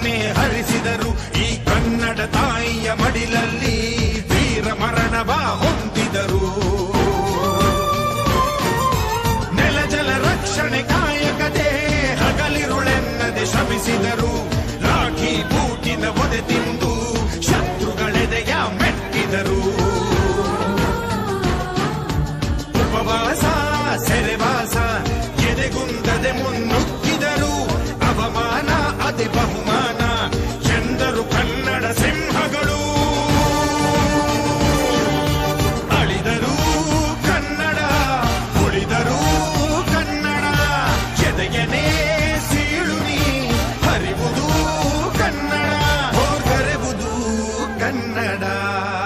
ಕಣ್ಣನ್ನೇ ಹರಿಸಿದರು. ಈ ಕನ್ನಡ ತಾಯಿಯ ಮಡಿಲಲ್ಲಿ ವೀರ ಮರಣವ ಹೊಂದಿದರು. ನೆಲಜಲ ರಕ್ಷಣೆ ಕಾಯಕದೆ ಹಗಲಿರುಳೆನ್ನದೆ ಶ್ರಮಿಸಿದರು ರಾಖಿ ಬೂಟಿನ ಒದೆ ತಿಂದು ಶತ್ರುಗಳೆದೆಯ ಮೆಟ್ಟಿದರು. ಉಪವಾಸ ಸೆರೆವಾಸ ಎದೆಗುಂದದೆ ಮುಂದೆ olhar.